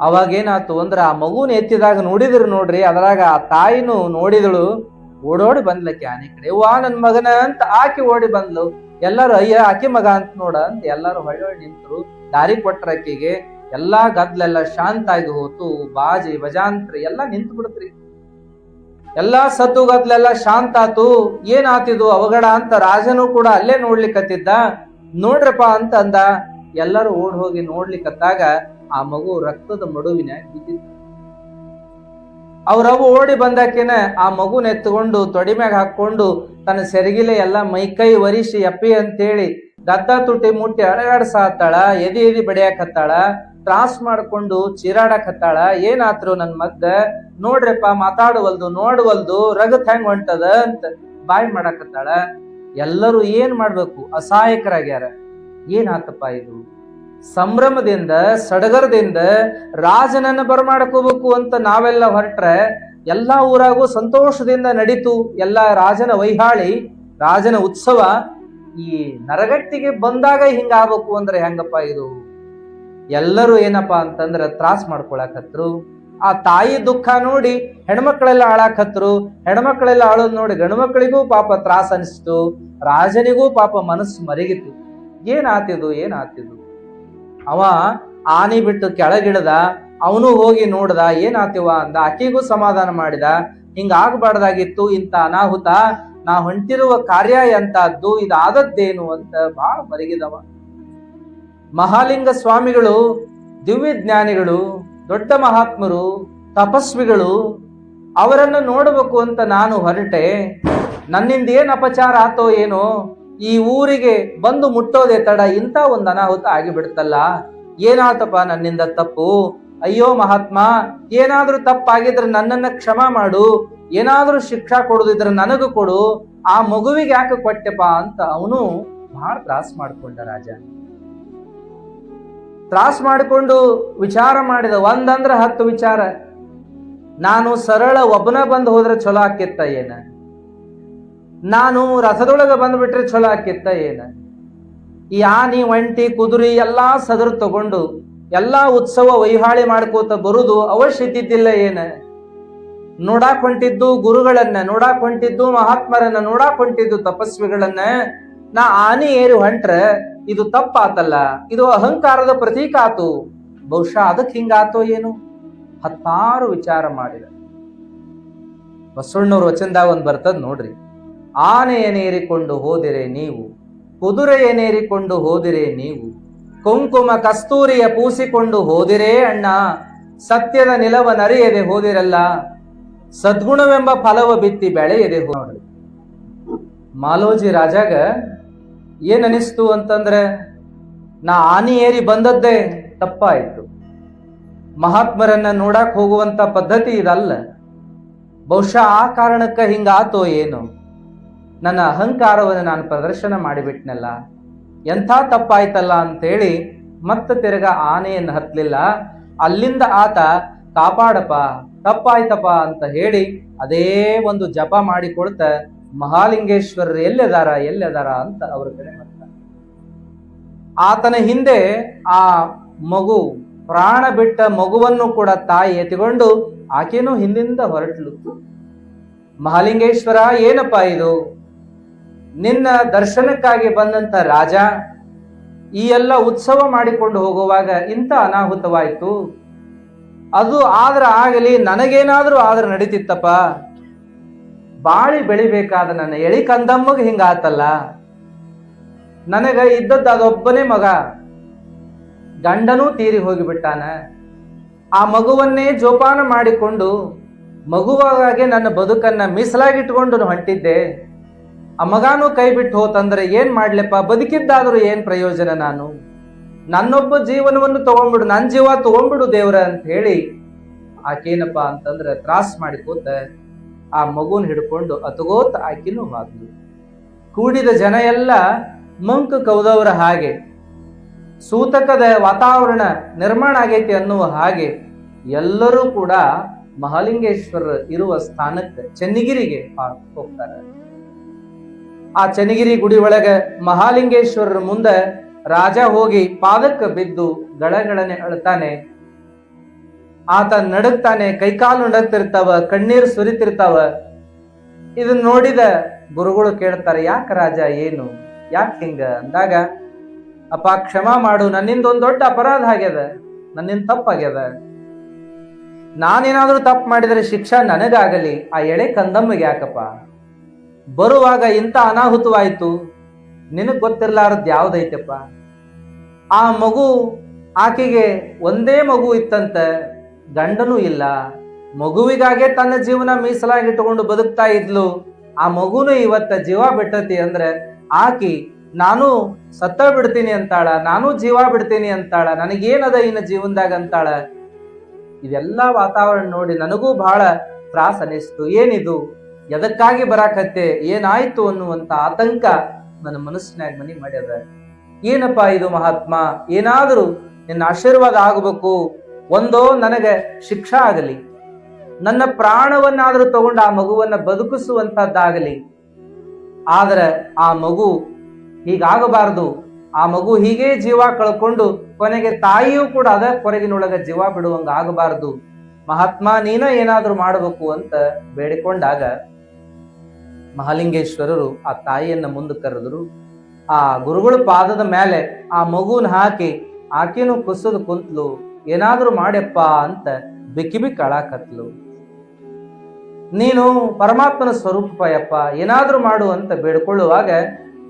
ಅವಾಗ ಏನಾತು ಅಂದ್ರೆ ಆ ಮಗುನ ಎತ್ತಿದಾಗ ನೋಡಿದ್ರು ನೋಡ್ರಿ, ಅದ್ರಾಗ ಆ ತಾಯಿನೂ ನೋಡಿದಳು. ಓಡೋಡಿ ಬಂದ್ಲಕ್ಕೆ ಆನೆ ಕಡೆ. ವಾ ನನ್ ಮಗನ ಅಂತ ಆಕಿ ಓಡಿ ಬಂದ್ಲು. ಎಲ್ಲರೂ ಅಯ್ಯ, ಆಕಿ ಮಗ ಅಂತ ನೋಡ ಅಂತ ಎಲ್ಲರೂ ಹೊಳ್ಳಿ ನಿಂತರು. ದಾರಿ ಕೊಟ್ರ ಎಲ್ಲಾ ಗದ್ಲೆಲ್ಲ ಶಾಂತ ಆಗಿ ಹೋತು. ಬಾಜಿ, ಭಜಾಂತ್ರಿ ಎಲ್ಲಾ ನಿಂತು ಬಿಡ್ತ್ರಿ ಎಲ್ಲಾ ಸತ್ತು ಗದ್ಲೆಲ್ಲ ಶಾಂತ ಆತು, ಏನಾತಿದು ಅವಘಡ ಅಂತ ರಾಜನು ಕೂಡ ಅಲ್ಲೇ ನೋಡ್ಲಿಕ್ಕತ್ತಿದ್ದ ನೋಡ್ರಪ್ಪ ಅಂತ ಅಂದ. ಎಲ್ಲರೂ ಓಡ್ ಹೋಗಿ ನೋಡ್ಲಿಕ್ಕತ್ತಾಗ ಆ ಮಗು ರಕ್ತದ ಮಡುವಿನ ಬಿದ್ದಿತ್ತು. ಅವ್ರವು ಓಡಿ ಬಂದಾಕಿನ ಆ ಮಗುನ ಎತ್ತುಕೊಂಡು ತೊಡಿ ಮ್ಯಾಗ ಹಾಕೊಂಡು ತನ್ನ ಸೆರಗಿಲೆ ಎಲ್ಲ ಮೈಕೈ ವರಿಸಿ ಅಪ್ಪಿ ಅಂತೇಳಿ ಗದ್ದ ತುಟಿ ಮುಟ್ಟಿ ಅಳಗಾಡ್ಸಾತಾಳ ಎದಿ ಎದಿ ಬಡಿಯಾಕತ್ತಾಳ. ತ್ರಾಸ್ ಮಾಡ್ಕೊಂಡು ಚೀರಾಡಕತ್ತಾಳ ಏನಾತ್ರು ನನ್ ಮಗ್ಗ ನೋಡ್ರಪ್ಪ, ಮಾತಾಡುವಲ್ದು, ನೋಡುವಲ್ದು, ರಗತ್ ಹೆಂಗ್ ಹೊಂಟದ ಅಂತ ಬಾಯ್ ಮಾಡಕತ್ತಾಳ ಎಲ್ಲರೂ ಏನ್ ಮಾಡ್ಬೇಕು? ಅಸಹಾಯಕರಾಗ್ಯಾರ. ಏನಾತಪ್ಪ ಇದು? ಸಂಭ್ರಮದಿಂದ, ಸಡಗರದಿಂದ ರಾಜನನ್ನ ಬರಮಾಡ್ಕೋಬೇಕು ಅಂತ ನಾವೆಲ್ಲ ಹೊರಟ್ರೆ ಎಲ್ಲಾ ಊರಾಗೂ ಸಂತೋಷದಿಂದ ನಡೀತು. ಎಲ್ಲ ರಾಜನ ವೈಹಾಳಿ, ರಾಜನ ಉತ್ಸವ ಈ ನರಗಟ್ಟಿಗೆ ಬಂದಾಗ ಹಿಂಗಾಗಬೇಕು ಅಂದ್ರೆ ಹೆಂಗಪ್ಪ ಇದು? ಎಲ್ಲರೂ ಏನಪ್ಪಾ ಅಂತಂದ್ರೆ ತ್ರಾಸ್ ಮಾಡ್ಕೊಳಕತ್ರು. ಆ ತಾಯಿ ದುಃಖ ನೋಡಿ ಹೆಣ್ಮಕ್ಳೆಲ್ಲ ಆಳಾಕತ್ರು ಹೆಣ್ಮಕ್ಳೆಲ್ಲ ಆಳೋದ್ ನೋಡಿ ಗಣಮಕ್ಕಳಿಗೂ ಪಾಪ ತ್ರಾಸ ಅನಿಸ್ತು. ರಾಜನಿಗೂ ಪಾಪ ಮನಸ್ಸು ಮರಿಗಿತ್ತು. ಏನಾತಿದು ಏನಾತಿದು? ಅವ ಆನೆ ಬಿಟ್ಟು ಕೆಳಗಿಳ್ದ, ಅವನು ಹೋಗಿ ನೋಡ್ದ, ಏನಾತಿವ ಅಂದ, ಆಕೆಗೂ ಸಮಾಧಾನ ಮಾಡಿದ. ಹಿಂಗ ಆಗ್ಬಾರ್ದಾಗಿತ್ತು ಇಂತ ಅನಾಹುತ. ನಾ ಹೊಂಟಿರುವ ಕಾರ್ಯ ಎಂತದ್ದು ಇದಾದದ್ದೇನು ಅಂತ ಬಹಳ ಮರಗಿದವ. ಮಹಾಲಿಂಗ ಸ್ವಾಮಿಗಳು, ದಿವ್ಯ ಜ್ಞಾನಿಗಳು, ದೊಡ್ಡ ಮಹಾತ್ಮರು, ತಪಸ್ವಿಗಳು, ಅವರನ್ನು ನೋಡಬೇಕು ಅಂತ ನಾನು ಹೊರಟೆ. ನನ್ನಿಂದ ಏನು ಅಪಚಾರ ಆತೋ ಏನೋ, ಈ ಊರಿಗೆ ಬಂದು ಮುಟ್ಟೋದೆ ತಡ, ಇಂಥ ಒಂದು ಅನಾಹುತ ಆಗಿಬಿಡ್ತಲ್ಲ. ಏನಾತಪ್ಪ ನನ್ನಿಂದ ತಪ್ಪು? ಅಯ್ಯೋ ಮಹಾತ್ಮ, ಏನಾದರೂ ತಪ್ಪಾಗಿದ್ರೆ ನನ್ನನ್ನ ಕ್ಷಮ ಮಾಡು. ಏನಾದರೂ ಶಿಕ್ಷಾ ಕೊಡೋದಿದ್ರೆ ನನಗೂ ಕೊಡು. ಆ ಮಗುವಿಗೆ ಯಾಕೆ ಕೊಟ್ಟೆಪ್ಪ ಅಂತ ಅವನು ಬಹಳ ತ್ರಾಸ ಮಾಡ್ಕೊಂಡ ರಾಜ. ತ್ರಾಸ್ ಮಾಡಿಕೊಂಡು ವಿಚಾರ ಮಾಡಿದ, ಒಂದಂದ್ರೆ ಹತ್ತು ವಿಚಾರ. ನಾನು ಸರಳ ಒಬ್ಬನ ಬಂದು ಹೋದ್ರೆ ಚಲೋ ಆಕಿತ್ತ ಏನ? ನಾನು ರಥದೊಳಗೆ ಬಂದ್ಬಿಟ್ರೆ ಚಲೋ ಆಕಿತ್ತ ಏನ? ಈ ಆನಿ, ಒಂಟಿ, ಕುದುರೆ ಎಲ್ಲಾ ಸದರು ತಗೊಂಡು, ಎಲ್ಲಾ ಉತ್ಸವ ವೈಹಾಳಿ ಮಾಡ್ಕೋತ ಬರುದು ಅವಶ್ಯ ಇದ್ದಿದ್ದಿಲ್ಲ ಏನ? ನೋಡಾಕ್ ಹೊಂಟಿದ್ದು ಗುರುಗಳನ್ನ ನೋಡಾಕ್ ಹೊಂಟಿದ್ದು ಮಹಾತ್ಮರನ್ನ ನೋಡಾಕ್ ಹೊಂಟಿದ್ದು ತಪಸ್ವಿಗಳನ್ನ ನಾ ಆನೆ ಏರಿ ಹೊಂಟ್ರ ಇದು ತಪ್ಪಾತಲ್ಲ, ಇದು ಅಹಂಕಾರದ ಪ್ರತೀಕ ಆತು. ಬಹುಶಃ ಅದಕ್ಕೆ ಹಿಂಗಾತೋ ಏನು? ಹತ್ತಾರು ವಿಚಾರ ಮಾಡಿದ. ಬಸವಣ್ಣವ್ರ ವಚನದಾಗ ಒಂದು ಬರ್ತದ ನೋಡ್ರಿ. ಆನೆಯನೇರಿಕೊಂಡು ಹೋದಿರೆ ನೀವು ಕುದುರೆಯನೇರಿಕೊಂಡು ಹೋದಿರೆ ನೀವು, ಕುಂಕುಮ ಕಸ್ತೂರಿಯ ಪೂಸಿಕೊಂಡು ಹೋದಿರೇ ಅಣ್ಣ, ಸತ್ಯದ ನಿಲವ ನರಿಯದೆ ಹೋದಿರಲ್ಲ, ಸದ್ಗುಣವೆಂಬ ಫಲವ ಬಿತ್ತಿ ಬೆಳೆಯದೆ ಹೋದ್ರಿ. ಮಾಲೋಜಿ ರಾಜಾಗ ಏನ್ ಅನಿಸ್ತು ಅಂತಂದ್ರೆ, ನಾ ಆನಿ ಏರಿ ಬಂದದ್ದೇ ತಪ್ಪಾಯಿತು. ಮಹಾತ್ಮರನ್ನ ನೋಡಕ್ ಹೋಗುವಂತ ಪದ್ಧತಿ ಇದಲ್ಲ. ಬಹುಶಃ ಆ ಕಾರಣಕ್ಕೆ ಹಿಂಗಾತೋ ಏನು. ನನ್ನ ಅಹಂಕಾರವನ್ನು ನಾನು ಪ್ರದರ್ಶನ ಮಾಡಿಬಿಟ್ನಲ್ಲ. ಎಂಥ ತಪ್ಪಾಯ್ತಲ್ಲ ಅಂತೇಳಿ ಮತ್ತೆ ತಿರ್ಗ ಆನೆಯನ್ನು ಹತ್ತಲಿಲ್ಲ ಅಲ್ಲಿಂದ ಆತ, ಕಾಪಾಡಪ್ಪ, ತಪ್ಪಾಯ್ತಪ್ಪ ಅಂತ ಹೇಳಿ, ಅದೇ ಒಂದು ಜಪ ಮಾಡಿಕೊಳ್ತ ಮಹಾಲಿಂಗೇಶ್ವರರು ಎಲ್ಲೆದಾರ ಎಲ್ಲೆದಾರ ಅಂತ ಅವರ ಕಡೆ ಬರ್ತಾರೆ ಆತನ ಹಿಂದೆ ಆ ಮಗು, ಪ್ರಾಣ ಬಿಟ್ಟ ಮಗುವನ್ನು ಕೂಡ ತಾಯಿ ಎತ್ತಿಕೊಂಡು ಆಕೆನೂ ಹಿಂದಿಂದ ಹೊರಟಲು. ಮಹಾಲಿಂಗೇಶ್ವರ, ಏನಪ್ಪ ಇದು? ನಿನ್ನ ದರ್ಶನಕ್ಕಾಗಿ ಬಂದಂತ ರಾಜ, ಈ ಎಲ್ಲ ಉತ್ಸವ ಮಾಡಿಕೊಂಡು ಹೋಗುವಾಗ ಇಂಥ ಅನಾಹುತವಾಯಿತು. ಅದು ಆದ್ರ ಆಗಲಿ, ನನಗೇನಾದರೂ ಆದ್ರೆ ನಡೀತಿತ್ತಪ್ಪ. ಬಾಳಿ ಬೆಳಿಬೇಕಾದ ನನ್ನ ಎಳಿ ಹಿಂಗ ಹಿಂಗಾತಲ್ಲ. ನನಗ ಇದ್ದದ್ದು ಅದೊಬ್ಬನೇ ಮಗ ಗಂಡನೂ ತೀರಿ ಹೋಗಿಬಿಟ್ಟಾನ. ಆ ಮಗುವನ್ನೇ ಜೋಪಾನ ಮಾಡಿಕೊಂಡು ಮಗುವಾಗೆ ನನ್ನ ಬದುಕನ್ನ ಮೀಸಲಾಗಿಟ್ಕೊಂಡು ಹೊಂಟಿದ್ದೆ. ಆ ಮಗಾನು ಕೈ ಬಿಟ್ಟು ಹೋತಂದ್ರೆ ಏನ್ ಮಾಡ್ಲಪ್ಪ? ಬದುಕಿದ್ದಾದ್ರೂ ಏನ್ ಪ್ರಯೋಜನ ನಾನು? ನನ್ನೊಬ್ಬ ಜೀವನವನ್ನು ತಗೊಂಡ್ಬಿಡು ನನ್ನ ಜೀವ ತಗೊಂಡ್ಬಿಡು ದೇವ್ರ ಅಂತ ಹೇಳಿ ಆಕೇನಪ್ಪ ಅಂತಂದ್ರೆ ತ್ರಾಸ್ ಮಾಡಿಕೋತ ಆ ಮಗುನ ಹಿಡ್ಕೊಂಡು ಅತಗೋತ ಆಕಿನೂ ಹಾಕಿದ್ರು ಕೂಡಿದ ಜನ ಎಲ್ಲ ಮಂಕು ಕೌದವರ ಹಾಗೆ, ಸೂತಕದ ವಾತಾವರಣ ನಿರ್ಮಾಣ ಆಗೈತಿ ಅನ್ನುವ ಹಾಗೆ ಎಲ್ಲರೂ ಕೂಡ ಮಹಾಲಿಂಗೇಶ್ವರ ಇರುವ ಸ್ಥಾನಕ್ಕೆ ಚನ್ನಗಿರಿಗೆ ಹೋಗ್ತಾರೆ. ಆ ಚನ್ನಗಿರಿ ಗುಡಿ ಒಳಗ ಮಹಾಲಿಂಗೇಶ್ವರರ ಮುಂದೆ ರಾಜ ಹೋಗಿ ಪಾದಕ್ಕೆ ಬಿದ್ದು ಗಳಗಳನೆ ಅಳ್ತಾನೆ ಆತ ನಡುಗ್ತಾನೆ ಕೈಕಾಲು ನಡುತ್ತಿರ್ತಾವ, ಕಣ್ಣೀರು ಸುರಿತಿರ್ತಾವ. ಇದನ್ನ ನೋಡಿದ ಗುರುಗಳು ಕೇಳ್ತಾರೆ, ಯಾಕೆ ರಾಜ ಏನು? ಯಾಕೆ ಹಿಂಗ? ಅಂದಾಗ, ಅಪ್ಪ ಕ್ಷಮ ಮಾಡು ನನ್ನಿಂದ ಒಂದು ದೊಡ್ಡ ಅಪರಾಧ ಆಗ್ಯದ, ನನ್ನಿಂದ ತಪ್ಪಾಗ್ಯದ. ನಾನೇನಾದ್ರೂ ತಪ್ಪು ಮಾಡಿದರೆ ಶಿಕ್ಷಾ ನನಗಾಗಲಿ, ಆ ಎಳೆ ಕಂದಮ್ಮಗೆ ಯಾಕಪ್ಪ? ಬರುವಾಗ ಇಂಥ ಅನಾಹುತವಾಯಿತು, ನಿನಗೆ ಗೊತ್ತಿರ್ಲಾರದ್ ಯಾವುದೈತೆಪ್ಪ? ಆ ಮಗು ಆಕೆಗೆ ಒಂದೇ ಮಗು ಇತ್ತಂತ ಗಂಡನೂ ಇಲ್ಲ. ಮಗುವಿಗಾಗೆ ತನ್ನ ಜೀವನ ಮೀಸಲಾಗಿಟ್ಟುಕೊಂಡು ಬದುಕ್ತಾ ಇದ್ಲು. ಆ ಮಗುನು ಇವತ್ತ ಜೀವ ಬಿಟ್ಟತಿ ಅಂದ್ರೆ, ಆಕಿ, ನಾನು ಸತ್ತ ಬಿಡ್ತೀನಿ ಅಂತಾಳ, ನಾನು ಜೀವ ಬಿಡ್ತೀನಿ ಅಂತಾಳ, ನನಗೇನದ ಇನ್ನ ಜೀವನದಾಗ ಅಂತಾಳ? ಇದೆಲ್ಲ ವಾತಾವರಣ ನೋಡಿ ನನಗೂ ಬಹಳ ತ್ರಾಸ ಅನಿಸ್ತು. ಏನಿದು? ಎದಕ್ಕಾಗಿ ಬರಾಕತ್ತೆ? ಏನಾಯ್ತು ಅನ್ನುವಂತ ಆತಂಕ ನನ್ನ ಮನಸ್ಸಿನಾಗ ಮನಿ ಮಾಡ್ಯದ. ಏನಪ್ಪಾ ಇದು ಮಹಾತ್ಮ? ಏನಾದರೂ ನಿನ್ನ ಆಶೀರ್ವಾದ ಆಗಬೇಕು. ಒಂದೋ ನನಗೆ ಶಿಕ್ಷಾ ಆಗಲಿ, ನನ್ನ ಪ್ರಾಣವನ್ನಾದರೂ ತಗೊಂಡು ಆ ಮಗುವನ್ನು ಬದುಕಿಸುವಂತದ್ದಾಗಲಿ, ಆದರೆ ಆ ಮಗು ಹೀಗಾಗಬಾರದು, ಆ ಮಗು ಹೀಗೆ ಜೀವ ಕಳ್ಕೊಂಡು ಕೊನೆಗೆ ತಾಯಿಯೂ ಕೂಡ ಅದ, ಕೊರಗಿನೊಳಗೆ ಜೀವ ಬಿಡುವಂಗ ಆಗಬಾರದು. ಮಹಾತ್ಮ, ನೀನ ಏನಾದರೂ ಮಾಡಬೇಕು ಅಂತ ಬೇಡಿಕೊಂಡಾಗ ಮಹಾಲಿಂಗೇಶ್ವರರು ಆ ತಾಯಿಯನ್ನ ಮುಂದೆ ಕರೆದರು. ಆ ಗುರುಗಳ ಪಾದದ ಮೇಲೆ ಆ ಮಗುನ ಹಾಕಿ ಆಕೆನೂ ಕುಸಿದು ಕುಂತ್ಲು. ಏನಾದ್ರೂ ಮಾಡ್ಯಪ್ಪ ಅಂತ ಬಿಕ್ಕಿ ಬಿಕ್ಕಿ ನೀನು ಪರಮಾತ್ಮನ ಸ್ವರೂಪಯಪ್ಪ ಏನಾದರೂ ಮಾಡು ಅಂತ ಬೇಡ್ಕೊಳ್ಳುವಾಗ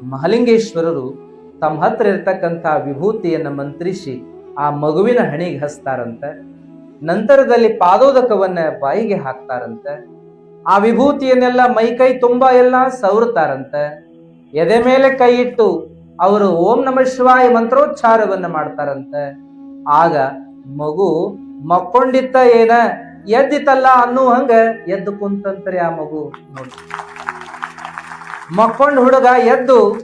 ಮಹಾಲಿಂಗೇಶ್ವರರು ತಮ್ಮ ಹತ್ರ ಇರತಕ್ಕಂಥ ವಿಭೂತಿಯನ್ನು ಮಂತ್ರಿಸಿ ಆ ಮಗುವಿನ ಹಣಿಗೆ ಹಸ್ತಾರಂತೆ. ನಂತರದಲ್ಲಿ ಪಾದೋದಕವನ್ನ ಬಾಯಿಗೆ ಹಾಕ್ತಾರಂತೆ. ಆ ವಿಭೂತಿಯನ್ನೆಲ್ಲ ಮೈ ಕೈ ತುಂಬಾ ಎಲ್ಲ ಸವರುತ್ತಾರಂತೆ. ಎದೆ ಮೇಲೆ ಕೈ ಇಟ್ಟು ಅವರು ಓಂ ನಮ ಶಿವಾಯ ಮಂತ್ರೋಚ್ಚಾರವನ್ನು ಮಾಡ್ತಾರಂತೆ. ಆಗ ಮಗು ಮಕ್ಕೊಂಡಿತ್ತ ಏನ? ಎದ್ದಿತ್ತಲ್ಲ ಅನ್ನೋ ಹಂಗ ಎದ್ದು ಕುಂತಂತರಿ ಆ ಮಗು ನೋಡಿ. ಮಕ್ಕೊಂಡ್ ಹುಡುಗ ಎದ್ದು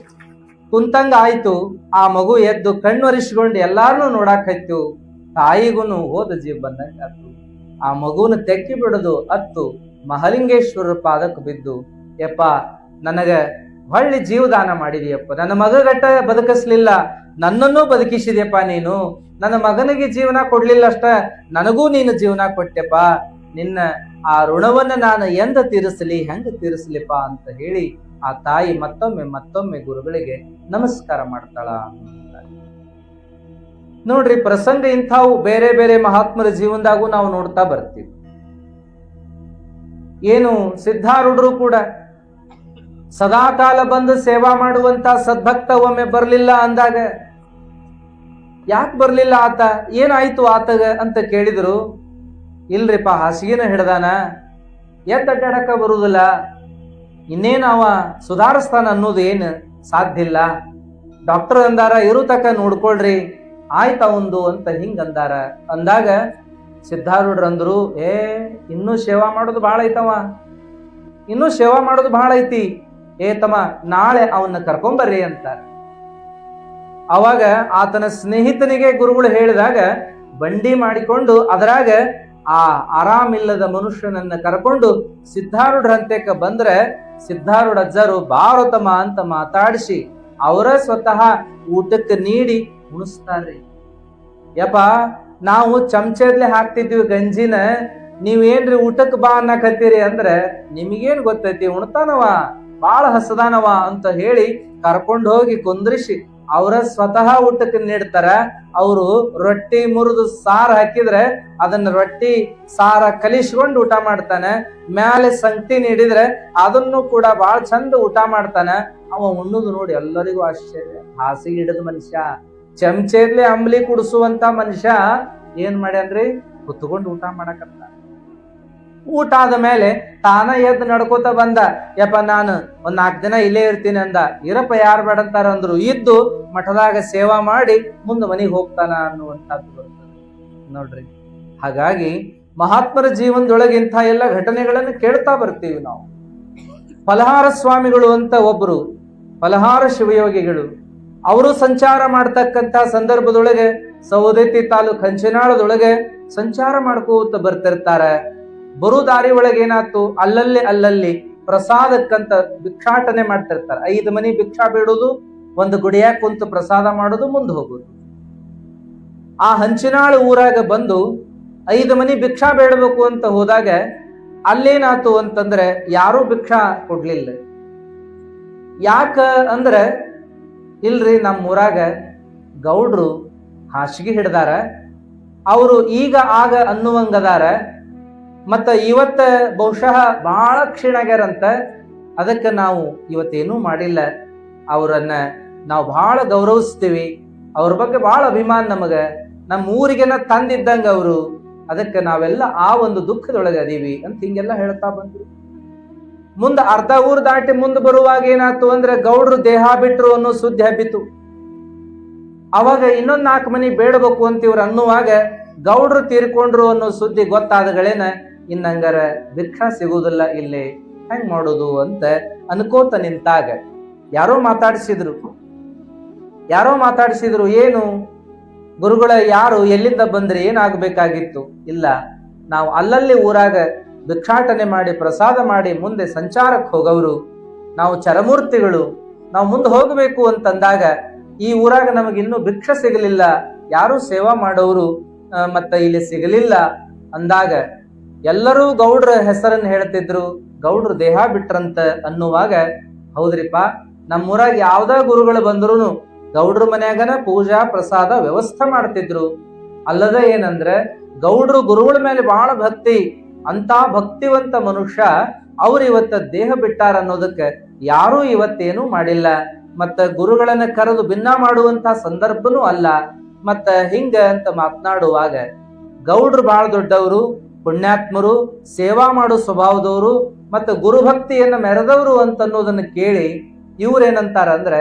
ಕುಂತಂಗ ಆಯ್ತು. ಆ ಮಗು ಎದ್ದು ಕಣ್ಣೊರಿಸ್ಕೊಂಡು ಎಲ್ಲಾರನು ನೋಡಾಕೈತು ತಾಯಿಗೂನು ಹೋದ ಜೀವ ಬಂದಂಗ ಅತ್ತು. ಆ ಮಗುನ ತೆಕ್ಕಿ ಬಿಡದು ಅತ್ತು. ಮಹಲಿಂಗೇಶ್ವರ ಪಾದಕ್ಕೆ ಬಿದ್ದು, ಯಪ್ಪ, ನನಗ ಹೊಳ್ಳಿ ಜೀವದಾನ ಮಾಡಿದೀಯಪ್ಪ. ನನ್ನ ಮಗಗಟ್ಟ ಬದುಕಿಸ್ಲಿಲ್ಲ. ನನ್ನನ್ನು ಬದುಕಿಸಿದೆಯಪ್ಪ ನೀನು. ನನ್ನ ಮಗನಿಗೆ ಜೀವನ ಕೊಡ್ಲಿಲ್ಲ ಅಷ್ಟ ನನಗೂ ನೀನು ಜೀವನ ಕೊಟ್ಟೆಪ್ಪ. ನಿನ್ನ ಆ ಋಣವನ್ನ ನಾನು ಎಂದ ತೀರಿಸಲಿ, ಹೆಂಗ ತೀರಿಸಲಿಪ್ಪ ಅಂತ ಹೇಳಿ ಆ ತಾಯಿ ಮತ್ತೊಮ್ಮೆ ಮತ್ತೊಮ್ಮೆ ಗುರುಗಳಿಗೆ ನಮಸ್ಕಾರ ಮಾಡ್ತಾಳ ನೋಡ್ರಿ, ಪ್ರಸಂಗ ಇಂಥವು ಬೇರೆ ಬೇರೆ ಮಹಾತ್ಮರ ಜೀವನದಾಗೂ ನಾವು ನೋಡ್ತಾ ಬರ್ತೀವಿ. ಏನು ಸಿದ್ಧಾರೂಢರು ಕೂಡ ಸದಾಕಾಲ ಬಂದು ಸೇವಾ ಮಾಡುವಂತ ಸದ್ಭಕ್ತ ಒಮ್ಮೆ ಬರಲಿಲ್ಲ ಅಂದಾಗ, ಯಾಕೆ ಬರಲಿಲ್ಲ ಆತ? ಏನಾಯ್ತು ಆತಗ ಅಂತ ಕೇಳಿದ್ರು, ಇಲ್ರಿಪ್ಪ, ಹಾಸಿಗೆನ ಹಿಡ್ದಾನ? ಎದ್ದ ಅಡ್ಡಾಡಕ ಬರುದಿಲ್ಲ. ಇನ್ನೇನು ಅವ? ಸುಧಾರಿಸ್ತಾನ ಅನ್ನೋದು ಏನು ಸಾಧ್ಯ ಇಲ್ಲ. ಡಾಕ್ಟರ್ ಅಂದಾರ ಇರು ತಕ ನೋಡ್ಕೊಳ್ರಿ, ಆಯ್ತ ಒಂದು ಅಂತ ಹಿಂಗ ಅಂದಾರ. ಅಂದಾಗ ಸಿದ್ಧಾರೂಢರು ಅಂದ್ರು ಏ, ಇನ್ನೂ ಸೇವಾ ಮಾಡೋದು ಭಾಳ ಐತವ. ಇನ್ನೂ ಸೇವಾ ಮಾಡೋದು ಭಾಳ ಐತಿ. ಏ ತಮ್ಮ, ನಾಳೆ ಅವನ್ನ ಕರ್ಕೊಂಬರ್ರಿ ಅಂತ ಅವಾಗ ಆತನ ಸ್ನೇಹಿತನಿಗೆ ಗುರುಗಳು ಹೇಳಿದಾಗ ಬಂಡಿ ಮಾಡಿಕೊಂಡು ಅದರಾಗ ಆ ಆರಾಮಿಲ್ಲದ ಮನುಷ್ಯನನ್ನ ಕರ್ಕೊಂಡು ಸಿದ್ಧಾರೂಢ ಹಂತಕ್ಕೆ ಬಂದ್ರೆ ಸಿದ್ಧಾರೂಢ ಅಜ್ಜರು ಬಾರೋತಮ ಅಂತ ಮಾತಾಡಿಸಿ ಅವರ ಸ್ವತಃ ಊಟಕ್ಕೆ ನೀಡಿ ಉಣಿಸ್ತಾರ್ರಿ. ಯಪ್ಪ, ನಾವು ಚಮಚದ್ಲೆ ಹಾಕ್ತಿದ್ವಿ ಗಂಜಿನ, ನೀವೇನ್ರಿ ಊಟಕ್ಕೆ ಬಾ ಅನ್ನಕತ್ತೀರಿ ಅಂದ್ರೆ ನಿಮಗೇನು ಗೊತ್ತೈತಿ, ಉಣ್ತಾನವ? ಬಾಳ ಹಸದಾನವ ಅಂತ ಹೇಳಿ ಕರ್ಕೊಂಡು ಹೋಗಿ ಕುಂದ್ರಿಸಿ, ಅವರ ಸ್ವತಃ ಊಟಕ್ಕೆ ನೀಡ್ತಾರ. ಅವರು ರೊಟ್ಟಿ ಮುರಿದು ಸಾರು ಹಾಕಿದ್ರೆ ಅದನ್ನ ರೊಟ್ಟಿ ಸಾರ ಕಲಿಸ್ಕೊಂಡು ಊಟ ಮಾಡ್ತಾನೆ. ಮ್ಯಾಲೆ ಸಂಗತಿ ನೀಡಿದ್ರೆ ಅದನ್ನು ಕೂಡ ಬಹಳ ಚಂದ ಊಟ ಮಾಡ್ತಾನೆ. ಅವ ಉಣ್ಣುದು ನೋಡಿ ಎಲ್ಲರಿಗೂ ಆಶ್ಚರ್ಯ. ಹಾಸಿಗೆ ಹಿಡಿದ ಮನುಷ್ಯ. ಚಮಚೆಯಲ್ಲಿ ಅಂಬ್ಲಿ ಕುಡಿಸುವಂತ ಮನುಷ್ಯ ಏನ್ ಮಾಡ್ಯಾನ್ರಿ? ಕುತ್ಕೊಂಡು ಊಟ ಮಾಡಕತ್ತ ಊಟ ಆದ ಮೇಲೆ ತಾನ ಎದ್ದು ನಡ್ಕೋತ ಬಂದ, ಯಪ್ಪ ನಾನು ಒಂದ್ ನಾಲ್ಕು ದಿನ ಇಲ್ಲೇ ಇರ್ತೀನಿ ಅಂದ. ಇರಪ್ಪ, ಯಾರು ಬೇಡಂತಾರ ಅಂದ್ರು. ಇದ್ದು ಮಠದಾಗ ಸೇವಾ ಮಾಡಿ ಮುಂದೆ ಮನೆಗೆ ಹೋಗ್ತಾನ ಅನ್ನುವಂಥದ್ದು ಬರ್ತದೆ. ನೋಡ್ರಿ. ಹಾಗಾಗಿ ಮಹಾತ್ಮರ ಜೀವನದೊಳಗೆ ಇಂಥ ಎಲ್ಲ ಘಟನೆಗಳನ್ನು ಕೇಳ್ತಾ ಬರ್ತೀವಿ ನಾವು. ಫಲಹಾರ ಸ್ವಾಮಿಗಳು ಅಂತ ಒಬ್ರು, ಫಲಹಾರ ಶಿವಯೋಗಿಗಳು, ಅವರು ಸಂಚಾರ ಮಾಡ್ತಕ್ಕಂಥ ಸಂದರ್ಭದೊಳಗೆ ಸೌದತ್ತಿ ತಾಲೂಕು ಹಂಚಿನಾಳದೊಳಗೆ ಸಂಚಾರ ಮಾಡ್ಕೋತ ಬರ್ತಿರ್ತಾರೆ. ಬರು ದಾರಿ ಒಳಗೆ ಏನಾಯ್ತು? ಅಲ್ಲಲ್ಲಿ ಅಲ್ಲಲ್ಲಿ ಪ್ರಸಾದಕ್ಕಂತ ಭಿಕ್ಷಾಟನೆ ಮಾಡ್ತಿರ್ತಾರೆ. ಐದು ಮನಿ ಭಿಕ್ಷಾ ಬೇಡೋದು, ಒಂದು ಗುಡಿಯಾಗ ಕುಂತು ಪ್ರಸಾದ ಮಾಡೋದು, ಮುಂದೆ ಹೋಗೋದು. ಆ ಹಂಚಿನಾಳು ಊರಾಗ ಬಂದು ಐದು ಮನಿ ಭಿಕ್ಷಾ ಬೇಡಬೇಕು ಅಂತ ಹೋದಾಗ ಅಲ್ಲೇನಾತು ಅಂತಂದ್ರೆ ಯಾರೂ ಭಿಕ್ಷಾ ಕೊಡ್ಲಿಲ್ಲ. ಯಾಕ ಅಂದ್ರೆ ಇಲ್ರಿ ನಮ್ಮ ಊರಾಗ ಗೌಡ್ರು ಹಾಸಿಗೆ ಹಿಡ್ದಾರ. ಅವರು ಈಗ ಆಗ ಅನ್ನುವಂಗದಾರ. ಮತ್ತ ಇವತ್ತ ಬಹುಶಃ ಬಹಳ ಕ್ಷೀಣಗ್ಯಾರಂತ ಅದಕ್ಕೆ ನಾವು ಇವತ್ತೇನೂ ಮಾಡಿಲ್ಲ. ಅವರನ್ನು ನಾವು ಬಹಳ ಗೌರವಿಸ್ತೀವಿ. ಅವ್ರ ಬಗ್ಗೆ ಬಹಳ ಅಭಿಮಾನ ನಮಗೆ. ನಮ್ಮ ಊರಿಗೆನ ತಂದಿದ್ದಂಗ ಅವರು. ಅದಕ್ಕೆ ನಾವೆಲ್ಲ ಆ ಒಂದು ದುಃಖದೊಳಗೆ ಅದೀವಿ ಅಂತ ಹಿಂಗೆಲ್ಲ ಹೇಳ್ತಾ ಬಂದ್ರು. ಮುಂದೆ ಅರ್ಧ ಊರು ದಾಟಿ ಮುಂದೆ ಬರುವಾಗ ಏನಾಯ್ತು ಅಂದ್ರೆ ಗೌಡ್ರು ದೇಹ ಬಿಟ್ರು ಅನ್ನೋ ಸುದ್ದಿ ಹಬ್ಬಿತು. ಅವಾಗ ಇನ್ನೊಂದು ನಾಲ್ಕು ಮನಿ ಬೇಡಬೇಕು ಅಂತ ಇವ್ರು ಅನ್ನುವಾಗ ಗೌಡ್ರು ತೀರ್ಕೊಂಡ್ರು ಅನ್ನೋ ಸುದ್ದಿ ಗೊತ್ತಾದಗಳೇನ ಇನ್ನಂಗಾರ ಭಿಕ್ಷ ಸಿಗುವುದಿಲ್ಲ ಇಲ್ಲಿ. ಹೆಂಗ್ ಮಾಡೋದು ಅಂತ ಅನ್ಕೋತ ನಿಂತಾಗ. ಯಾರೋ ಮಾತಾಡಿಸಿದ್ರು. ಯಾರೋ ಮಾತಾಡಿಸಿದ್ರು, ಏನು? ಗುರುಗಳ, ಯಾರು? ಎಲ್ಲಿಂದ ಬಂದ್ರೆ? ಏನಾಗಬೇಕಾಗಿತ್ತು? ಇಲ್ಲ. ನಾವು ಅಲ್ಲಲ್ಲಿ ಊರಾಗ ಭಿಕ್ಷಾಟನೆ ಮಾಡಿ, ಪ್ರಸಾದ ಮಾಡಿ, ಮುಂದೆ ಸಂಚಾರಕ್ಕೆ ಹೋಗವರು. ನಾವು ಚರಮೂರ್ತಿಗಳು. ನಾವು ಮುಂದೆ ಹೋಗಬೇಕು ಅಂತಂದಾಗ, ಈ ಊರಾಗ ನಮಗಿನ್ನೂ ಭಿಕ್ಷ ಸಿಗಲಿಲ್ಲ. ಯಾರು ಸೇವಾ ಮಾಡೋರು ಮತ್ತ ಇಲ್ಲಿ ಸಿಗಲಿಲ್ಲ. ಅಂದಾಗ ಎಲ್ಲರೂ ಗೌಡ್ರ ಹೆಸರನ್ನು ಹೇಳ್ತಿದ್ರು, ಗೌಡ್ರ ದೇಹ ಬಿಟ್ರಂತ ಅನ್ನುವಾಗ, ಹೌದ್ರಿಪ್ಪ, ನಮ್ಮೂರಾಗ ಯಾವ್ದ ಗುರುಗಳು ಬಂದ್ರು ಗೌಡ್ರ ಮನ್ಯಾಗನ ಪೂಜಾ ಪ್ರಸಾದ ವ್ಯವಸ್ಥೆ ಮಾಡ್ತಿದ್ರು. ಅಲ್ಲದ ಏನಂದ್ರೆ, ಗೌಡ್ರು ಗುರುಗಳ ಮೇಲೆ ಬಹಳ ಭಕ್ತಿ ಅಂತ ಭಕ್ತಿವಂತ ಮನುಷ್ಯ ಅವ್ರು ಇವತ್ತ ದೇಹ ಬಿಟ್ಟಾರ ಅನ್ನೋದಕ್ಕೆ ಯಾರೂ ಇವತ್ತೇನು ಮಾಡಿಲ್ಲ. ಮತ್ತ ಗುರುಗಳನ್ನ ಕರೆದು ಭಿನ್ನ ಮಾಡುವಂತ ಸಂದರ್ಭನೂ ಅಲ್ಲ. ಮತ್ತ ಹಿಂಗ ಅಂತ ಮಾತನಾಡುವಾಗ ಗೌಡ್ರು ಬಹಳ ದೊಡ್ಡವರು ಪುಣ್ಯಾತ್ಮರು ಸೇವಾ ಮಾಡೋ ಸ್ವಭಾವದವರು ಮತ್ತು ಗುರುಭಕ್ತಿಯನ್ನು ಮೆರೆದವರು ಅಂತ ಅನ್ನೋದನ್ನ ಕೇಳಿ ಇವ್ರೇನಂತಾರ ಅಂದ್ರೆ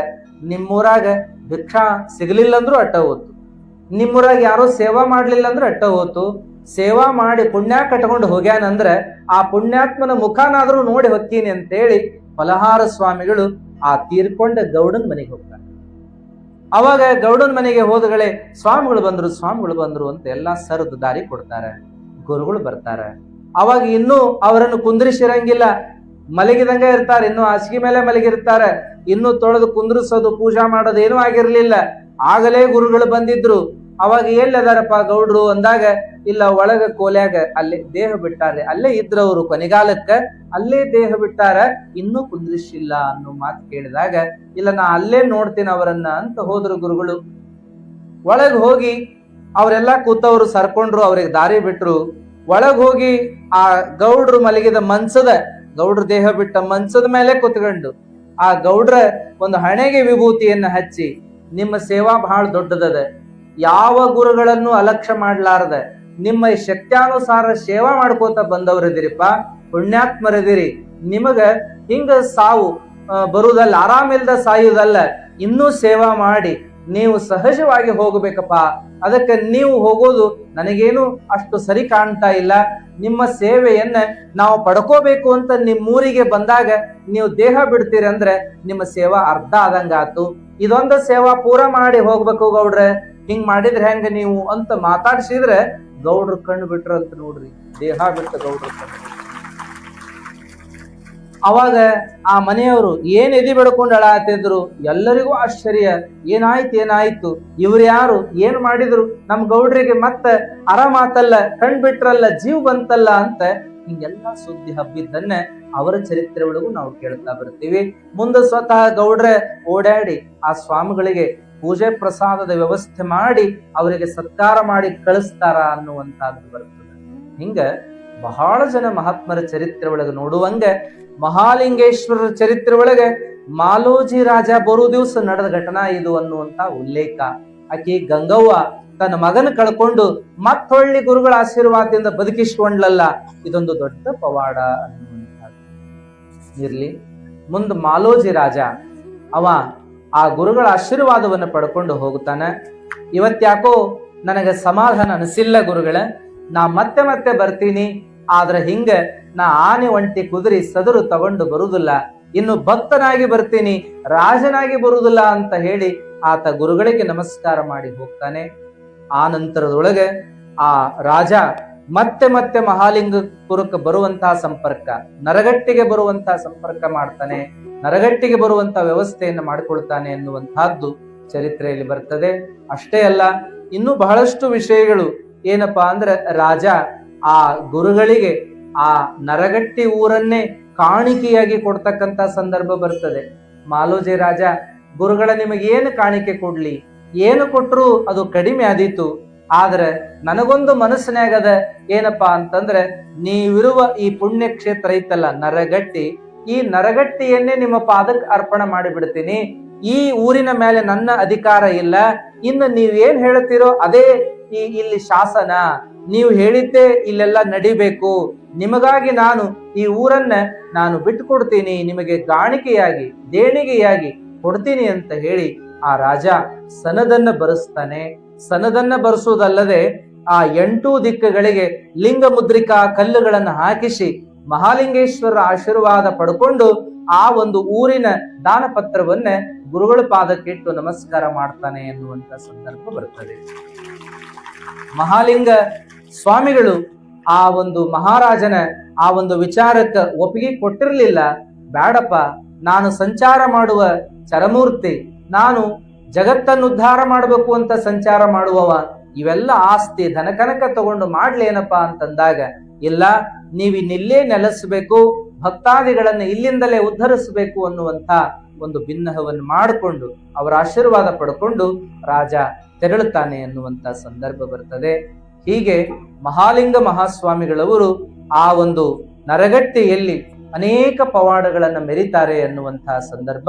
ನಿಮ್ಮೂರಾಗ ಭಿಕ್ಷಾ ಸಿಗಲಿಲ್ಲ ಅಂದರೂ ಅಟ್ಟ ಹೋತು. ನಿಮ್ಮೂರಾಗ ಯಾರೋ ಸೇವಾ ಮಾಡಲಿಲ್ಲ ಅಂದ್ರೆ ಅಟ್ಟ ಹೋತು. ಸೇವಾ ಮಾಡಿ ಪುಣ್ಯ ಕಟ್ಕೊಂಡು ಹೋಗ್ಯಾನಂದ್ರೆ ಆ ಪುಣ್ಯಾತ್ಮನ ಮುಖಾನಾದರೂ ನೋಡಿ ಹೊಕ್ಕೀನಿ ಅಂತೇಳಿ ಫಲಹಾರ ಸ್ವಾಮಿಗಳು ಆ ತೀರ್ಕೊಂಡ ಗೌಡನ ಮನೆಗೆ ಹೋಗ್ತಾರೆ. ಅವಾಗ ಗೌಡನ ಮನೆಗೆ ಹೋದಗಳೇ ಸ್ವಾಮಿಗಳು ಬಂದರು ಸ್ವಾಮಿಗಳು ಬಂದರು ಅಂತ ಎಲ್ಲ ಸರದು ದಾರಿ ಕೊಡ್ತಾರೆ. ಗುರುಗಳು ಬರ್ತಾರೆ. ಅವಾಗ ಇನ್ನೂ ಅವರನ್ನು ಕುಂದ್ರಿಸಿರಂಗಿಲ್ಲ. ಮಲಗಿದಂಗ ಇರ್ತಾರೆ, ಇನ್ನು ಹಾಸಿಗೆ ಮೇಲೆ ಮಲಗಿರ್ತಾರೆ. ಇನ್ನು ತೊಳೆದು ಕುಂದ್ರಿಸೋದು, ಪೂಜಾ ಮಾಡೋದು ಏನೂ ಆಗಿರ್ಲಿಲ್ಲ. ಆಗಲೇ ಗುರುಗಳು ಬಂದಿದ್ರು. ಅವಾಗ ಎಲ್ಲದಾರಪ್ಪ ಗೌಡ್ರು ಅಂದಾಗ, ಇಲ್ಲ ಒಳಗ ಕೋಲ್ಯಾಗ ಅಲ್ಲೇ ದೇಹ ಬಿಟ್ಟಾರೆ, ಅಲ್ಲೇ ಇದ್ರವರು ಕೊನೆಗಾಲಕ್ಕ, ಅಲ್ಲೇ ದೇಹ ಬಿಟ್ಟಾರ, ಇನ್ನೂ ಕುಂದ್ರಿಸಿಲ್ಲ ಅನ್ನೋ ಮಾತು ಕೇಳಿದಾಗ, ಇಲ್ಲ ನಾ ಅಲ್ಲೇ ನೋಡ್ತೀನಿ ಅವರನ್ನ ಅಂತ ಹೋದ್ರು ಗುರುಗಳು. ಒಳಗೆ ಹೋಗಿ ಅವರೆಲ್ಲ ಕೂತವರು ಸರ್ಕೊಂಡ್ರು, ಅವ್ರಿಗೆ ದಾರಿ ಬಿಟ್ರು. ಒಳಗೆ ಹೋಗಿ ಆ ಗೌಡ್ರು ಮಲಗಿದ ಮನ್ಸದ, ಗೌಡ್ರ ದೇಹ ಬಿಟ್ಟ ಮನ್ಸದ ಮೇಲೆ ಕುತ್ಕೊಂಡು. ಆ ಗೌಡ್ರ ಒಂದು ಹಣೆಗೆ ವಿಭೂತಿಯನ್ನ ಹಚ್ಚಿ, ನಿಮ್ಮ ಸೇವಾ ಬಹಳ ದೊಡ್ಡದದ. ಯಾವ ಗುರುಗಳನ್ನು ಅಲಕ್ಷ್ಯ ಮಾಡ್ಲಾರ್ದ. ನಿಮ್ಮ ಶಕ್ತ್ಯಾನುಸಾರ ಸೇವಾ ಮಾಡ್ಕೋತ ಬಂದವರಿದಿರಿಪ್ಪ ಪುಣ್ಯಾತ್ಮರದಿರಿ ನಿಮಗ ಹಿಂಗ ಸಾವು ಬರುವುದಲ್ಲ ಆರಾಮಿಲ್ದ ಸಾಯುವುದಲ್ಲ ಇನ್ನೂ ಸೇವಾ ಮಾಡಿ ನೀವು ಸಹಜವಾಗಿ ಹೋಗಬೇಕಪ್ಪ. ಅದಕ್ಕೆ ನೀವು ಹೋಗೋದು ನನಗೇನು ಅಷ್ಟು ಸರಿ ಕಾಣ್ತಾ ಇಲ್ಲ. ನಿಮ್ಮ ಸೇವೆಯನ್ನ ನಾವು ಪಡ್ಕೋಬೇಕು ಅಂತ ನಿಮ್ಮೂರಿಗೆ ಬಂದಾಗ ನೀವು ದೇಹ ಬಿಡ್ತೀರಿ ಅಂದ್ರೆ ನಿಮ್ಮ ಸೇವಾ ಅರ್ಧ ಆದಂಗಾತು ಇದೊಂದು ಸೇವಾ ಪೂರ ಮಾಡಿ ಹೋಗ್ಬೇಕು ಗೌಡ್ರೆ. ಹಿಂಗ್ ಮಾಡಿದ್ರೆ ಹೆಂಗ ನೀವು ಅಂತ ಮಾತಾಡ್ಸಿದ್ರೆ ಗೌಡ್ರು ಕಣ್ಣು ಬಿಟ್ರಂತ ನೋಡ್ರಿ. ದೇಹ ಬಿಟ್ಟ ಗೌಡ್ರು ಕಣ್ಣು. ಅವಾಗ ಆ ಮನೆಯವರು ಏನ್ ಎದಿ ಬೆಡ್ಕೊಂಡು ಅಳಾತಿದ್ರು ಎಲ್ಲರಿಗೂ ಆಶ್ಚರ್ಯ, ಏನಾಯ್ತು ಏನಾಯ್ತು, ಇವ್ರು ಯಾರು, ಏನ್ ಮಾಡಿದ್ರು, ನಮ್ ಗೌಡ್ರಿಗೆ ಮತ್ತೆ ಆರಾಮಾತಲ್ಲ ಕಣ್ ಬಿಟ್ರಲ್ಲ, ಜೀವ್ ಬಂತಲ್ಲ ಅಂತ ಹಿಂಗೆಲ್ಲ ಸುದ್ದಿ ಹಬ್ಬಿದ್ದನ್ನ ಅವರ ಚರಿತ್ರೆ ಒಳಗೂ ನಾವು ಕೇಳ್ತಾ ಬರ್ತೀವಿ. ಮುಂದೆ ಸ್ವತಃ ಗೌಡ್ರೆ ಓಡಾಡಿ ಆ ಸ್ವಾಮಿಗಳಿಗೆ ಪೂಜೆ ಪ್ರಸಾದದ ವ್ಯವಸ್ಥೆ ಮಾಡಿ ಅವರಿಗೆ ಸತ್ಕಾರ ಮಾಡಿ ಕಳಿಸ್ತಾರ ಅನ್ನುವಂತಹದ್ದು ಬರ್ತದೆ. ಹಿಂಗ ಬಹಳ ಜನ ಮಹಾತ್ಮರ ಚರಿತ್ರೆ ಒಳಗೆ ನೋಡುವಂಗ ಮಹಾಲಿಂಗೇಶ್ವರರ ಚರಿತ್ರೆ ಒಳಗೆ ಮಾಲೋಜಿ ರಾಜ ಬರೋ ದಿವಸ ನಡೆದ ಘಟನಾ ಇದು ಅನ್ನುವಂತ ಉಲ್ಲೇಖ. ಆಕಿ ಗಂಗವ್ವ ತನ್ನ ಮಗನ ಕಳ್ಕೊಂಡು ಮತ್ತೊಳ್ಳಿ ಗುರುಗಳ ಆಶೀರ್ವಾದದಿಂದ ಬದುಕಿಸ್ಕೊಂಡ್ಲಲ್ಲ, ಇದೊಂದು ದೊಡ್ಡ ಪವಾಡ ಅನ್ನುವಂಥದ್ದು. ಇರ್ಲಿ, ಮುಂದೆ ಮಾಲೋಜಿ ರಾಜ, ಅವ ಆ ಗುರುಗಳ ಆಶೀರ್ವಾದವನ್ನು ಪಡ್ಕೊಂಡು ಹೋಗುತ್ತಾನೆ. ಇವತ್ತ್ಯಾಕೋ ನನಗೆ ಸಮಾಧಾನ ಅನಿಸಿಲ್ಲ ಗುರುಗಳ, ನಾ ಮತ್ತೆ ಮತ್ತೆ ಬರ್ತೀನಿ ಆದ್ರೆ ಹಿಂಗ ನಾ ಆನೆ ಒಂಟಿ ಕುದುರೆ ಸದರು ತಗೊಂಡು ಬರುವುದಿಲ್ಲ. ಇನ್ನು ಭಕ್ತನಾಗಿ ಬರ್ತೀನಿ, ರಾಜನಾಗಿ ಬರುವುದಿಲ್ಲ ಅಂತ ಹೇಳಿ ಆತ ಗುರುಗಳಿಗೆ ನಮಸ್ಕಾರ ಮಾಡಿ ಹೋಗ್ತಾನೆ. ಆ ನಂತರದೊಳಗೆ ಆ ರಾಜ ಮತ್ತೆ ಮತ್ತೆ ಮಹಾಲಿಂಗಪುರಕ್ಕೆ ಬರುವಂತಹ ಸಂಪರ್ಕ, ನರಗಟ್ಟಿಗೆ ಬರುವಂತಹ ಸಂಪರ್ಕ ಮಾಡ್ತಾನೆ. ನರಗಟ್ಟಿಗೆ ಬರುವಂತಹ ವ್ಯವಸ್ಥೆಯನ್ನು ಮಾಡಿಕೊಳ್ತಾನೆ ಎನ್ನುವಂತಹದ್ದು ಚರಿತ್ರೆಯಲ್ಲಿ ಬರ್ತದೆ. ಅಷ್ಟೇ ಅಲ್ಲ, ಇನ್ನೂ ಬಹಳಷ್ಟು ವಿಷಯಗಳು ಏನಪ್ಪಾ ಅಂದ್ರೆ ರಾಜ ಆ ಗುರುಗಳಿಗೆ ಆ ನರಗಟ್ಟಿ ಊರನ್ನೇ ಕಾಣಿಕೆಯಾಗಿ ಕೊಡ್ತಕ್ಕಂತ ಸಂದರ್ಭ ಬರ್ತದೆ. ಮಾಲೋಜಿ ರಾಜ, ಗುರುಗಳ ನಿಮಗೆ ಏನು ಕಾಣಿಕೆ ಕೊಡ್ಲಿ? ಏನು ಕೊಟ್ಟರು ಅದು ಕಡಿಮೆ ಆದೀತು. ಆದ್ರೆ ನನಗೊಂದು ಮನಸ್ಸಿನಾಗದ ಏನಪ್ಪಾ ಅಂತಂದ್ರೆ, ನೀವಿರುವ ಈ ಪುಣ್ಯ ಕ್ಷೇತ್ರ ಐತಲ್ಲ, ನರಗಟ್ಟಿ. ಈ ನರಗಟ್ಟಿಯನ್ನೇ ನಿಮ್ಮ ಪಾದಕ್ಕೆ ಅರ್ಪಣೆ ಮಾಡಿಬಿಡ್ತೀನಿ. ಈ ಊರಿನ ಮೇಲೆ ನನ್ನ ಅಧಿಕಾರ ಇಲ್ಲ. ಇನ್ನು ನೀವೇನ್ ಹೇಳ್ತೀರೋ ಅದೇ ಈ ಇಲ್ಲಿ ಶಾಸನ. ನೀವು ಹೇಳಿದ್ದೇ ಇಲ್ಲೆಲ್ಲ ನಡಿಬೇಕು. ನಿಮಗಾಗಿ ನಾನು ಈ ಊರನ್ನ ನಾನು ಬಿಟ್ಟುಕೊಡ್ತೀನಿ. ನಿಮಗೆ ಗಾಣಿಕೆಯಾಗಿ, ದೇಣಿಗೆಯಾಗಿ ಕೊಡ್ತೀನಿ ಅಂತ ಹೇಳಿ ಆ ರಾಜ ಸನದನ್ನ ಬರೆಸ್ತಾನೆ. ಸನದನ್ನ ಬರೆಸುವುದಲ್ಲದೆ ಆ ಎಂಟು ದಿಕ್ಕುಗಳಿಗೆ ಲಿಂಗ ಮುದ್ರಿಕಾ ಕಲ್ಲುಗಳನ್ನು ಹಾಕಿಸಿ ಮಹಾಲಿಂಗೇಶ್ವರ ಆಶೀರ್ವಾದ ಪಡ್ಕೊಂಡು ಆ ಒಂದು ಊರಿನ ದಾನ ಪತ್ರವನ್ನ ಗುರುಗಳ ಪಾದಕ್ಕಿಟ್ಟು ನಮಸ್ಕಾರ ಮಾಡ್ತಾನೆ ಎನ್ನುವಂತ ಸಂದರ್ಭ ಬರ್ತದೆ. ಮಹಾಲಿಂಗ ಸ್ವಾಮಿಗಳು ಆ ಒಂದು ಮಹಾರಾಜನ ಆ ಒಂದು ವಿಚಾರಕ್ಕೆ ಒಪ್ಪಿಗೆ ಕೊಟ್ಟಿರಲಿಲ್ಲ. ಬೇಡಪ್ಪ ನಾನು ಸಂಚಾರ ಮಾಡುವ ಚರಮೂರ್ತಿ, ನಾನು ಜಗತ್ತನ್ನು ಉದ್ಧಾರ ಮಾಡಬೇಕು ಅಂತ ಸಂಚಾರ ಮಾಡುವವ, ಇವೆಲ್ಲ ಆಸ್ತಿ ಧನಕನಕ ತಗೊಂಡು ಮಾಡ್ಲೇನಪ್ಪ? ಅಂತಂದಾಗ, ಇಲ್ಲ, ನೀವಿನ್ನಿಲ್ಲೇ ನೆಲೆಸಬೇಕು, ಭಕ್ತಾದಿಗಳನ್ನು ಇಲ್ಲಿಂದಲೇ ಉದ್ಧರಿಸಬೇಕು ಅನ್ನುವಂತ ಒಂದು ಭಿನ್ನಹವನ್ನು ಮಾಡಿಕೊಂಡು, ಅವರ ಆಶೀರ್ವಾದ ಪಡ್ಕೊಂಡು ರಾಜ ತೆರಳುತ್ತಾನೆ ಅನ್ನುವಂತ ಸಂದರ್ಭ ಬರ್ತದೆ. ಹೀಗೆ ಮಹಾಲಿಂಗ ಮಹಾಸ್ವಾಮಿಗಳವರು ಆ ಒಂದು ನರಗಟ್ಟೆಯಲ್ಲಿ ಅನೇಕ ಪವಾಡಗಳನ್ನು ಮೆರಿತಾರೆ ಅನ್ನುವಂತಹ ಸಂದರ್ಭ